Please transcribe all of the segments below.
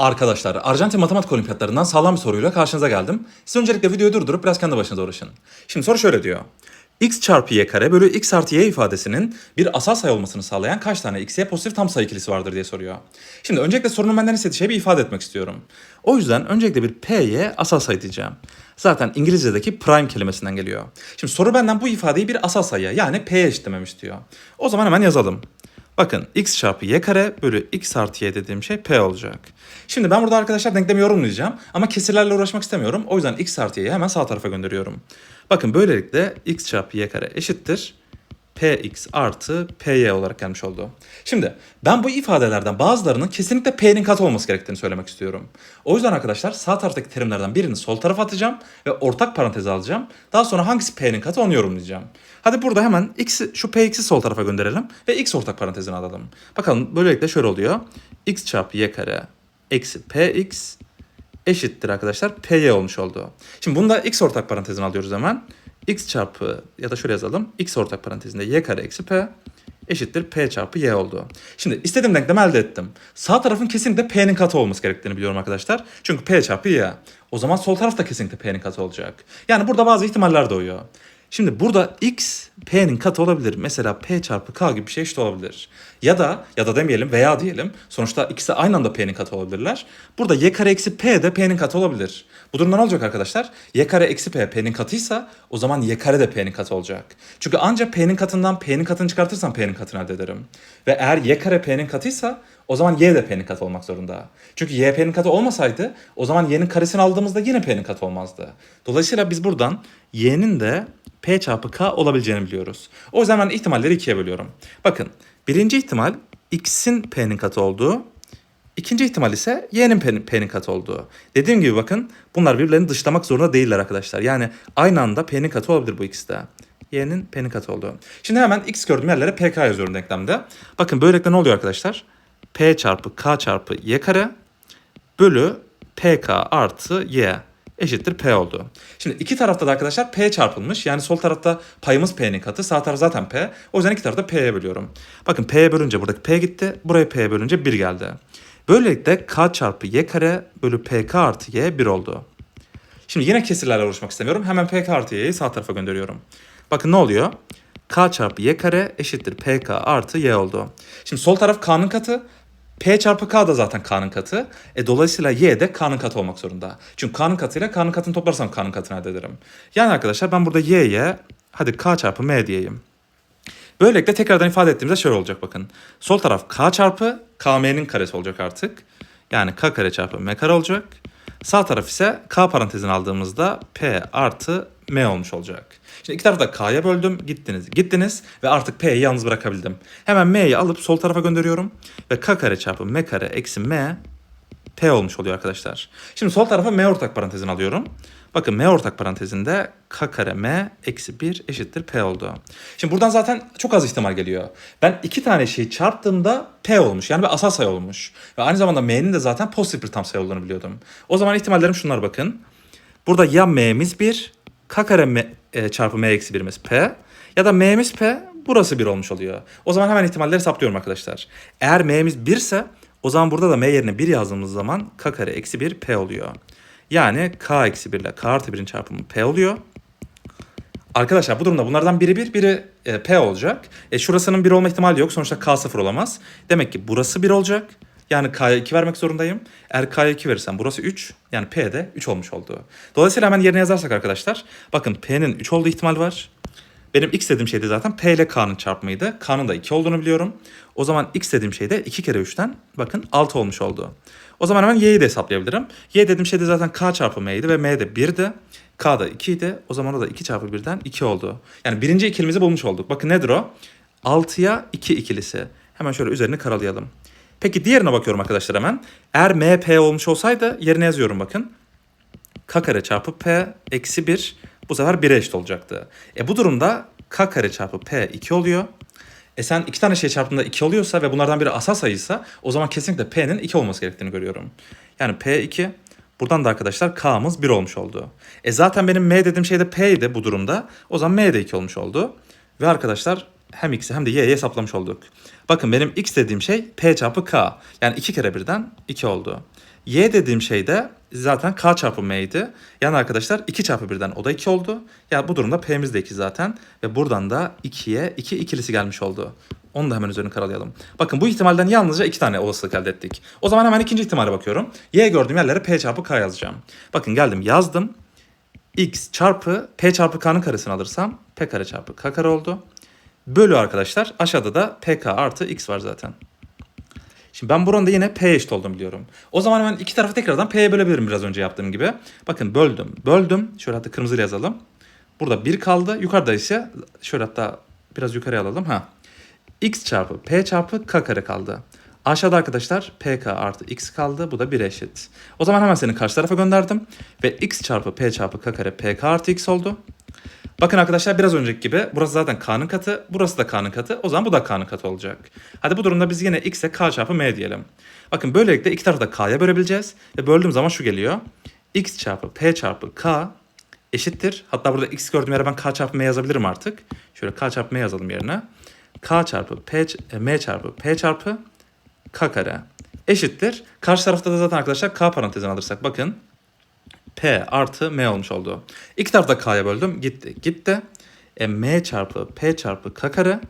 Arkadaşlar, Arjantin Matematik Olimpiyatlarından sağlam bir soruyla karşınıza geldim. Siz öncelikle videoyu durdurup biraz kendi başınıza uğraşın. Şimdi soru şöyle diyor. x çarpı y kare bölü x artı y ifadesinin bir asal sayı olmasını sağlayan kaç tane x, y pozitif tam sayı ikilisi vardır diye soruyor. Şimdi öncelikle sorunun benden istediği şeyi bir ifade etmek istiyorum. O yüzden öncelikle bir py asal sayı diyeceğim. Zaten İngilizce'deki prime kelimesinden geliyor. Şimdi soru benden bu ifadeyi bir asal sayıya yani p'ye eşitlememi istiyor. O zaman hemen yazalım. Bakın x çarpı y kare bölü x artı y dediğim şey p olacak. Şimdi ben burada arkadaşlar denklemi yorumlayacağım ama kesirlerle uğraşmak istemiyorum. O yüzden x artı y'yi hemen sağ tarafa gönderiyorum. Bakın böylelikle x çarpı y kare eşittir px artı py olarak gelmiş oldu. Şimdi ben bu ifadelerden bazılarının kesinlikle p'nin katı olması gerektiğini söylemek istiyorum. O yüzden arkadaşlar sağ taraftaki terimlerden birini sol tarafa atacağım ve ortak paranteze alacağım. Daha sonra hangisi p'nin katı onu yorumlayacağım. Hadi burada hemen x'i şu px'i sol tarafa gönderelim ve x ortak parantezine alalım. Bakalım böylelikle şöyle oluyor. x çarpı y kare eksi px eşittir arkadaşlar py olmuş oldu. Şimdi bunu da x ortak parantezine alıyoruz hemen. x çarpı ya da şöyle yazalım. x ortak parantezinde y kare eksi p eşittir p çarpı y oldu. Şimdi istediğim denklemi elde ettim. Sağ tarafın kesinlikle p'nin katı olması gerektiğini biliyorum arkadaşlar. Çünkü p çarpı y. O zaman sol taraf da kesinlikle p'nin katı olacak. Yani burada bazı ihtimaller doğuyor. Şimdi burada x p'nin katı olabilir. Mesela p çarpı k gibi bir şey işte olabilir. Ya da ya da demeyelim veya diyelim. Sonuçta ikisi aynı anda p'nin katı olabilirler. Burada y kare eksi p de p'nin katı olabilir. Bu durumda ne olacak arkadaşlar? y kare eksi p p'nin katıysa o zaman y kare de p'nin katı olacak. Çünkü ancak p'nin katından p'nin katını çıkartırsam p'nin katını elde ederim. Ve eğer y kare p'nin katıysa o zaman y de p'nin katı olmak zorunda. Çünkü y p'nin katı olmasaydı o zaman y'nin karesini aldığımızda yine p'nin katı olmazdı. Dolayısıyla biz buradan y'nin de p çarpı k olabileceğini biliyoruz. O yüzden ben ihtimalleri ikiye bölüyorum. Bakın birinci ihtimal x'in p'nin katı olduğu, ikinci ihtimal ise y'nin p'nin, katı olduğu. Dediğim gibi bakın bunlar birbirlerini dışlamak zorunda değiller arkadaşlar. Yani aynı anda p'nin katı olabilir bu ikisi de. Y'nin p'nin katı olduğu. Şimdi hemen x gördüğüm yerlere pk yazıyorum denklemde. Bakın böylelikle ne oluyor arkadaşlar? P çarpı k çarpı y kare bölü pk artı y eşittir p oldu. Şimdi iki tarafta da arkadaşlar p çarpılmış. Yani sol tarafta payımız p'nin katı. Sağ taraf zaten p. O yüzden iki tarafta p'ye bölüyorum. Bakın p'ye bölünce buradaki p gitti. Buraya p'ye bölünce 1 geldi. Böylelikle k çarpı y kare bölü pk artı y 1 oldu. Şimdi yine kesirlerle uğraşmak istemiyorum. Hemen pk artı y'yi sağ tarafa gönderiyorum. Bakın ne oluyor? k çarpı y kare eşittir pk artı y oldu. Şimdi sol taraf k'nın katı. P çarpı K da zaten K'nın katı. E, dolayısıyla Y de K'nın katı olmak zorunda. Çünkü K'nın katıyla K'nın katını toplarsam K'nın katını elde ederim. Yani arkadaşlar ben burada Y'ye hadi K çarpı M diyeyim. Böylelikle tekrardan ifade ettiğimizde şöyle olacak bakın. Sol taraf K çarpı KM'nin karesi olacak artık. Yani K kare çarpı M kare olacak. Sağ taraf ise K parantezini aldığımızda P artı M olmuş olacak. Şimdi iki tarafı da K'ya böldüm. Gittiniz gittiniz ve artık P'yi yalnız bırakabildim. Hemen M'yi alıp sol tarafa gönderiyorum. Ve K kare çarpı M kare eksi M P olmuş oluyor arkadaşlar. Şimdi sol tarafa M ortak parantezini alıyorum. Bakın M ortak parantezinde K kare M eksi 1 eşittir P oldu. Şimdi buradan zaten çok az ihtimal geliyor. Ben iki tane şeyi çarptığımda P olmuş. Yani bir asal sayı olmuş. Ve aynı zamanda M'nin de zaten pozitif bir tam sayı olduğunu biliyordum. O zaman ihtimallerim şunlar bakın. Burada ya M'miz 1, K kare M, e, çarpı M eksi 1'imiz P. Ya da M'miz P, burası 1 olmuş oluyor. O zaman hemen ihtimalleri hesaplıyorum arkadaşlar. Eğer M'miz 1 ise o zaman burada da M yerine 1 yazdığımız zaman K kare eksi 1 P oluyor. Yani K eksi 1 ile K artı 1'in çarpımı P oluyor. Arkadaşlar bu durumda bunlardan biri 1, biri e, P olacak. E, şurasının 1 olma ihtimali yok. Sonuçta K 0 olamaz. Demek ki burası 1 olacak. Yani K'ya 2 vermek zorundayım. Eğer K'ya 2 verirsem burası 3. Yani P de 3 olmuş oldu. Dolayısıyla hemen yerine yazarsak arkadaşlar. Bakın P'nin 3 olduğu ihtimal var. Benim x dediğim şeydi zaten P ile K'nın çarpımıydı. K'nın da 2 olduğunu biliyorum. O zaman x dediğim şey de 2 kere 3'ten bakın 6 olmuş oldu. O zaman hemen y'yi de hesaplayabilirim. Y dediğim şey de zaten K çarpı M'ydi ve M de 1'di. K da 2 idi. O zaman o da 2 çarpı 1'den 2 oldu. Yani birinci ikilimizi bulmuş olduk. Bakın nedir o? 6'ya 2 ikilisi. Hemen şöyle üzerini karalayalım. Peki diğerine bakıyorum arkadaşlar hemen. Eğer M P olmuş olsaydı yerine yazıyorum bakın. K kare çarpı P eksi 1 bu sefer 1'e eşit olacaktı. E bu durumda K kare çarpı P 2 oluyor. E sen iki tane şey çarptığında 2 oluyorsa ve bunlardan biri asal sayıysa o zaman kesinlikle P'nin 2 olması gerektiğini görüyorum. Yani P 2 buradan da arkadaşlar K'mız 1 olmuş oldu. E zaten benim M dediğim şey de P'ydi bu durumda. O zaman M de 2 olmuş oldu. Ve arkadaşlar hem x'i hem de y'yi hesaplamış olduk. Bakın benim x dediğim şey p çarpı k. Yani 2 kere birden 2 oldu. Y dediğim şey de zaten K çarpı M'ydi. Yani arkadaşlar 2 çarpı 1'den o da 2 oldu. Ya bu durumda P'miz de 2 zaten. Ve buradan da 2'ye 2 ikilisi gelmiş oldu. Onu da hemen üzerine karalayalım. Bakın bu ihtimalden yalnızca 2 tane olasılık elde ettik. O zaman hemen ikinci ihtimale bakıyorum. Y gördüğüm yerlere P çarpı K yazacağım. Bakın geldim yazdım. X çarpı P çarpı K'nın karesini alırsam P kare çarpı K kare oldu. Bölü arkadaşlar aşağıda da PK artı X var zaten. Şimdi ben buranın da yine P eşit olduğunu biliyorum. O zaman hemen iki tarafı tekrardan P'ye bölebilirim biraz önce yaptığım gibi. Bakın böldüm, böldüm. Şöyle hatta kırmızıyla yazalım. Burada 1 kaldı. Yukarıda ise şöyle hatta biraz yukarıya alalım. Ha. X çarpı P çarpı K kare kaldı. Aşağıda arkadaşlar PK artı X kaldı. Bu da 1 eşit. O zaman hemen seni karşı tarafa gönderdim. Ve X çarpı P çarpı K kare PK artı X oldu. Bakın arkadaşlar biraz önceki gibi burası zaten K'nın katı, burası da K'nın katı. O zaman bu da K'nın katı olacak. Hadi bu durumda biz yine X'e K çarpı M diyelim. Bakın böylelikle iki tarafı da K'ya bölebileceğiz. Ve böldüğüm zaman şu geliyor. X çarpı P çarpı K eşittir. Hatta burada X gördüğüm yere ben K çarpı M yazabilirim artık. Şöyle K çarpı M yazalım yerine. K çarpı P, e, M çarpı P çarpı K kare eşittir. Karşı tarafta da zaten arkadaşlar K parantezini alırsak bakın. P artı M olmuş oldu. İki tarafta K'ya böldüm. Gitti. Gitti. E, M çarpı P çarpı K kare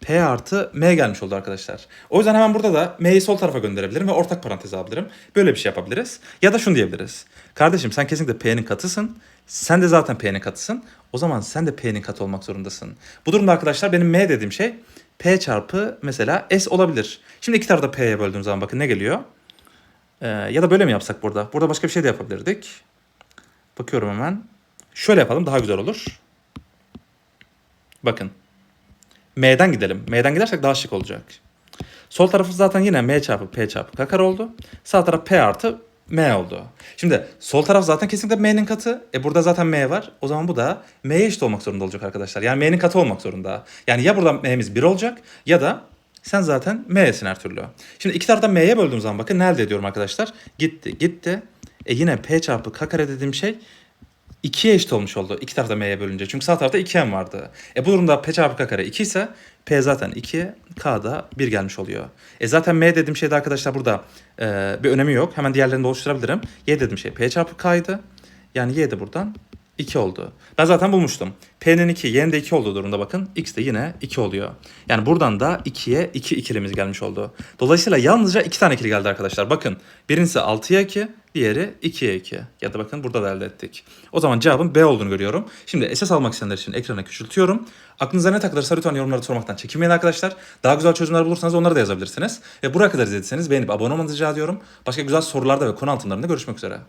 P artı M gelmiş oldu arkadaşlar. O yüzden hemen burada da M'yi sol tarafa gönderebilirim ve ortak paranteze alabilirim. Böyle bir şey yapabiliriz. Ya da şunu diyebiliriz. Kardeşim sen kesinlikle P'nin katısın. Sen de zaten P'nin katısın. O zaman sen de P'nin katı olmak zorundasın. Bu durumda arkadaşlar benim M dediğim şey P çarpı mesela S olabilir. Şimdi iki tarafı da P'ye böldüğüm zaman bakın ne geliyor? Ee, ya da böyle mi yapsak burada? Burada başka bir şey de yapabilirdik. Bakıyorum hemen. Şöyle yapalım daha güzel olur. Bakın. M'den gidelim. M'den gidersek daha şık olacak. Sol tarafı zaten yine M çarpı P çarpı K oldu. Sağ taraf P artı M oldu. Şimdi sol taraf zaten kesinlikle M'nin katı. E burada zaten M var. O zaman bu da M'ye eşit olmak zorunda olacak arkadaşlar. Yani M'nin katı olmak zorunda. Yani ya burada M'miz 1 olacak ya da sen zaten M'sin her türlü. Şimdi iki taraftan M'ye böldüğüm zaman bakın ne elde ediyorum arkadaşlar. Gitti gitti. E yine P çarpı K kare dediğim şey 2'ye eşit olmuş oldu. İki tarafta M'ye bölünce. Çünkü sağ tarafta 2M vardı. E bu durumda P çarpı K kare 2 ise P zaten 2, K da 1 gelmiş oluyor. E zaten M dediğim şeyde arkadaşlar burada e, bir önemi yok. Hemen diğerlerini de oluşturabilirim. Y dediğim şey P çarpı K'ydı. Yani Y de buradan 2 oldu. Ben zaten bulmuştum. P'nin 2, Y'nin de 2 olduğu durumda bakın. X de yine 2 oluyor. Yani buradan da 2'ye 2 ikilimiz gelmiş oldu. Dolayısıyla yalnızca 2 tane ikili geldi arkadaşlar. Bakın birincisi 6'ya 2, diğeri 2'ye 2. Ya da bakın burada da elde ettik. O zaman cevabın B olduğunu görüyorum. Şimdi esas almak isteyenler için ekrana küçültüyorum. Aklınıza ne takılırsa lütfen yorumlarda sormaktan çekinmeyin arkadaşlar. Daha güzel çözümler bulursanız onları da yazabilirsiniz. Ve buraya kadar izlediyseniz beğenip abone olmanızı rica ediyorum. Başka güzel sorularda ve konu altınlarında görüşmek üzere.